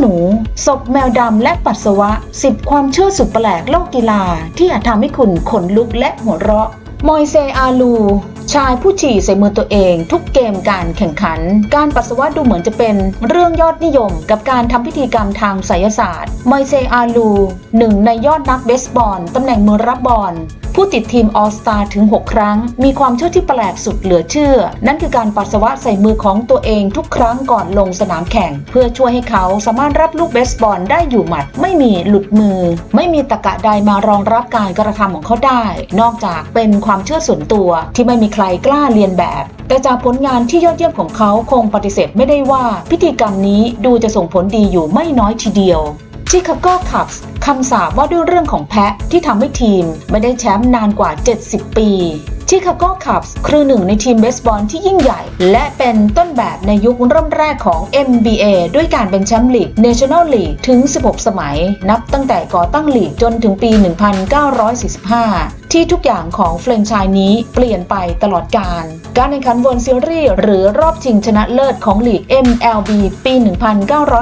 หนู ศพแมวดำและปัสสาวะ 10 ความเชื่อสุดแปลกโลกกีฬา ที่อาจทำให้คุณขนลุกและหัวเราะ มอยเซอาลู ชายผู้ฉี่ใส่มือตัวเอง ทุกเกมการแข่งขัน การปัสสาวะดูเหมือนจะเป็นเรื่องยอดนิยม กับการทำพิธีกรรมทางไสยศาสตร์ มอยเซอาลูหนึ่งในยอดนักเบสบอลตำแหน่งมือรับบอล ผู้ติดทีมออสตาถึง 6 ครั้ง มีความเชื่อที่แปลกสุดเหลือเชื่อ นั่นคือการปัสสาวะใส่มือของตัวเองทุกครั้งก่อนลงสนามแข่ง เพื่อช่วยให้เขาสามารถรับลูกเบสบอลได้อยู่หมัด ไม่มีหลุดมือ ไม่มีตะกะใดมารองรับการกระทำของเขาได้ นอกจากเป็นความเชื่อส่วนตัวที่ไม่มีใครกล้าเรียนแบบ แต่จากผลงานที่ยอดเยี่ยมของเขาคงปฏิเสธไม่ได้ว่า พิธีกรรมนี้ดูจะส่งผลดีอยู่ไม่น้อยทีเดียวชิคาโกคับส์ คำสาปว่าด้วยเรื่องของแพะที่ทำให้ทีมไม่ได้แชมป์นานกว่า 70 ปีชิคาโกคับส์คือหนึ่งในทีมเบสบอลที่ยิ่งใหญ่ และเป็นต้นแบบในยุคเริ่มแรกของ NBA ด้วยการเป็นแชมป์ลีก National League ถึง 16 สมัย นับตั้งแต่ก่อตั้งลีกจนถึงปี 1945 ที่ทุกอย่างของแฟรนไชส์นี้เปลี่ยนไปตลอดการ การแข่งขันวนซีรีส์หรือรอบชิงชนะเลิศของลีก MLB ปี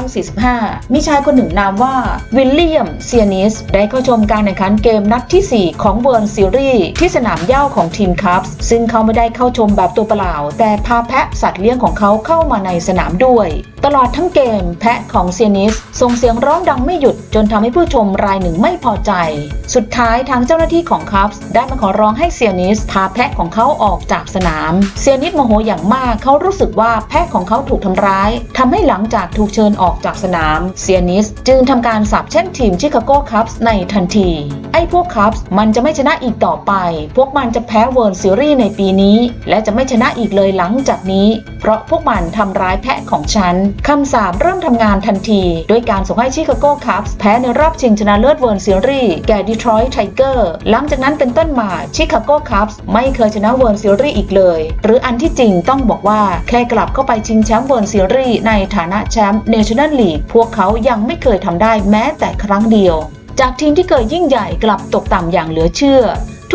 1945 มีชายคนหนึ่งนามว่าวิลเลียมเซียนิส ได้เข้าชมการแข่งขันเกมนัดที่ 4 ของเวิร์ซีรีส์ที่สนามหญ้าของทีมคัพส์ซึ่งเขาไม่ได้เข้าชมแบบตัวเปล่า แต่พาแพะสัตว์เลี้ยงของเขาเข้ามาในสนามด้วย ตลอดทั้งเกมแพะของเซียนิสส่งเสียงร้องดังไม่หยุดจนทำให้ผู้ชมรายหนึ่งไม่พอใจ สุดท้ายทางเจ้าหน้าที่ของคัพส์ได้มาขอร้องให้เซียนิสพาแพะของเขาออกจากสนาม เซียนิสโมโหอย่างมากเขารู้สึกว่าแพะของเขาถูกทำร้ายทำให้หลังจากถูกเชิญออกจากสนาม เซียนิสจึงทำการสาปแช่งทีมชิคาโกคัพส์ในทันที ไอ้พวกคัพส์มันจะไม่ชนะอีกต่อไป พวกมันจะแพ้เวิร์ซีรีส์ในปีนี้ และจะไม่ชนะอีกเลยหลังจากนี้ เพราะพวกมันทำร้ายแพะของฉันคำสาปเริ่มทำงานทันทีด้วยการส่งให้ชิคาโกคัพส์แพ้ในรอบชิงชนะเลิศเวิร์ซีรีส์แก่ดีทรอยต์ไทเกอร์หลังจากนั้นเป็นต้นมาชิคาโกคัพส์ไม่เคยชนะเวิร์ซีรีส์อีกเลย หรืออันที่จริงต้องบอกว่าแค่กลับเข้าไปชิงแชมป์เวิร์ซีรีส์ในฐานะแชมป์เนชั่นแนลลีกพวกเขายังไม่เคยทำได้แม้แต่ครั้งเดียว จากทีมที่เคยยิ่งใหญ่กลับตกต่ำอย่างเหลือเชื่อ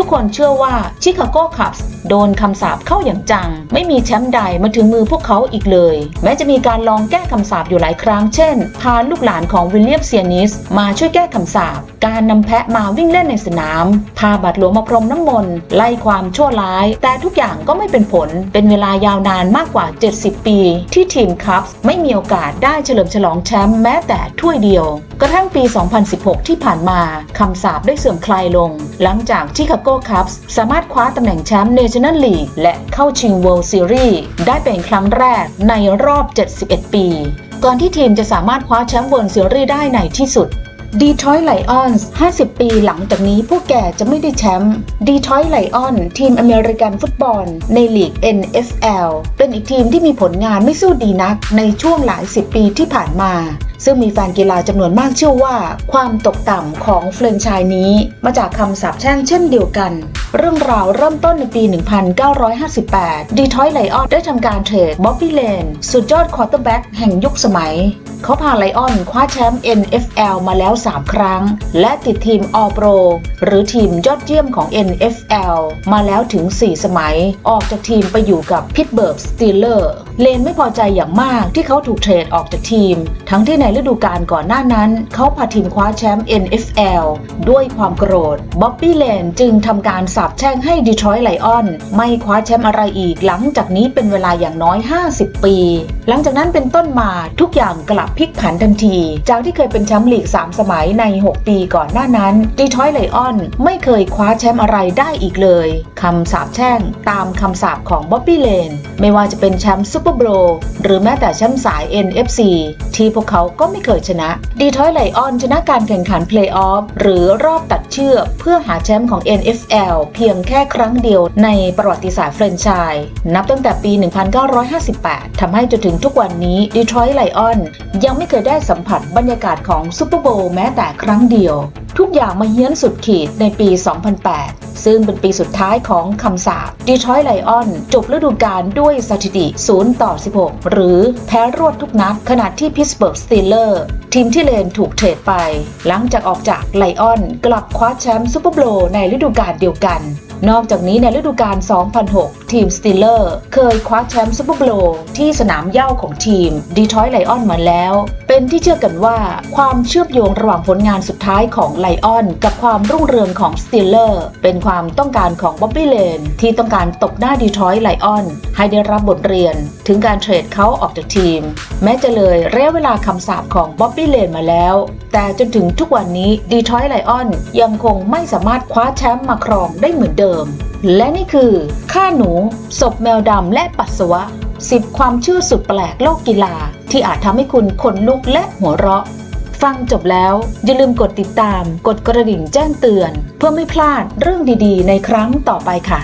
ทุกคนเชื่อว่าชิคาโกคัพส์โดนคำสาปเข้าอย่างจัง ไม่มีแชมป์ใดมาถึงมือพวกเขาอีกเลย แม้จะมีการลองแก้คำสาปอยู่หลายครั้ง เช่น พาลูกหลานของวิลเลียมเซียนิส มาช่วยแก้คำสาปการนำแพะมาวิ่งเล่นในสนาม พาบัตรหลวงมาพรมน้ำมนต์ไล่ความชั่วร้าย แต่ทุกอย่างก็ไม่เป็นผล เป็นเวลายาวนานมากกว่า 70 ปี ที่ทีมคัพส์ไม่มีโอกาสได้เฉลิมฉลองแชมป์แม้แต่ถ้วยเดียว กระทั่งปี 2016 ที่ผ่านมาคำสาปได้เสื่อมคลายลง หลังจากชิคาโกคัพส์สามารถคว้าตำแหน่งแชมป์เนชั่นแนลลีกและเข้าชิง World Series ได้เป็นครั้งแรกในรอบ 71 ปี ก่อนที่ทีมจะสามารถคว้าแชมป์ World Series ได้ในที่สุด ดีทรอยต์ไลออนส์ 50 ปีหลังจากนี้พวกแกจะไม่ได้แชมป์ดีทรอยต์ไลออนทีมอเมริกันฟุตบอล ในลีก NFL เป็นอีกทีมที่มีผลงานไม่สู้ดีนักในช่วงหลายสิบปีที่ผ่านมา ซึ่งมีแฟนกีฬาจำนวนมากเชื่อว่า ความตกต่ำของแฟรนชส์นี้ มาจากคำสาปแช่งเช่นเดียวกัน เรื่องราวเริ่มต้นในปี 1958ดีทรอยต์ไลออนได้ทำการเทรดบ๊อบบี้เลนสุดยอดควอเตอร์แบ็กแห่งยุคสมัย เขาพาไลออนคว้าแชมป์ NFL มาแล้ว 3 ครั้ง และติดทีม All Pro หรือทีมยอดเยี่ยมของ NFL มาแล้วถึง 4 สมัย ออกจากทีมไปอยู่กับพิตเบิร์กสตีลเลอร์เลนไม่พอใจอย่างมากที่เขาถูกเทรดออกจากทีม ทั้งที่ในฤดูกาลก่อนหน้านั้นเขาพาทีมคว้าแชมป์ NFL ด้วยความโกรธบ๊อบบี้เลนจึงทำการสาปแช่งให้ดีทรอยต์ไลออนไม่คว้าแชมป์อะไรอีกหลังจากนี้เป็นเวลาอย่างน้อย 50 ปี หลังจากนั้นเป็นต้นมาทุกอย่างกลับพลิกผันทันที จากที่เคยเป็นแชมป์ลีก 3 สมัยใน 6 ปีก่อนหน้านั้นดีทรอยต์ไลออนไม่เคยคว้าแชมป์อะไรได้อีกเลยคำสาปแช่งตามคำสาปของบ๊อบบี้เลน ไม่ว่าจะเป็นแชมป์ซูเปอร์โบว์หรือแม้แต่แชมป์สาย NFC ที่พวกเขาก็ไม่เคยชนะดีทรอยต์ไลออนชนะการแข่งขันเพลย์ออฟหรือรอบตัดเชือกเพื่อหาแชมป์ของ NFL เพียงแค่ครั้งเดียวในประวัติศาสตร์แฟรนไชส์นับตั้งแต่ปี 1958 ทำให้จนถึงทุกวันนี้ดีทรอยต์ไลออนยังไม่เคยได้สัมผัสบรรยากาศของซูเปอร์โบว์แม้แต่ครั้งเดียว ทุกอย่างมาเฮี้ยนสุดขีดในปี 2008 ซึ่งเป็นปีสุดท้ายของคำสาปดีทรอยต์ไลออนจบฤดูกาลด้วยสถิติ 0 ต่อ 16 หรือแพ้รวดทุกนัดขณะที่พิสเบิร์กสตีลเลอร์ทีมที่เลนถูกเทรดไป หลังจากออกจากไลออนกลับคว้าแชมป์ซูเปอร์โบว์ในฤดูกาลเดียวกัน นอกจากนี้ในฤดูกาล 2006 ทีมสตีลเลอร์เคยคว้าแชมป์ซูเปอร์โบว์ที่สนามเหย้าของทีมดีทรอยต์ไลออนมาแล้ว เป็นที่เชื่อกันว่า ความเชื่อมโยงระหว่างผลงานสุดท้ายของไลออน กับความรุ่งเรืองของสตีลเลอร์ เป็นความต้องการของบ๊อบบี้เลนที่ต้องการตบหน้าดีทรอยต์ไลออน ให้ได้รับบทเรียน ถึงการเทรดเขาออกจากทีม แม้จะเลยระยะเวลาคำสาปของบ๊อบบี้เลนมาแล้ว แต่จนถึงทุกวันนี้ดีทรอยต์ไลออนยังคงไม่สามารถคว้าแชมป์มาครองได้เหมือนเดิม และนี่คือฆ่าหนูศพแมวดำและปัสสาวะ 10 ความเชื่อสุดแปลกโลกกีฬา ที่อาจทำให้คุณขนลุกและหัวเราะ ฟังจบแล้ว อย่าลืมกดติดตาม กดกระดิ่งแจ้งเตือน เพื่อไม่พลาดเรื่องดีๆ ในครั้งต่อไปค่ะ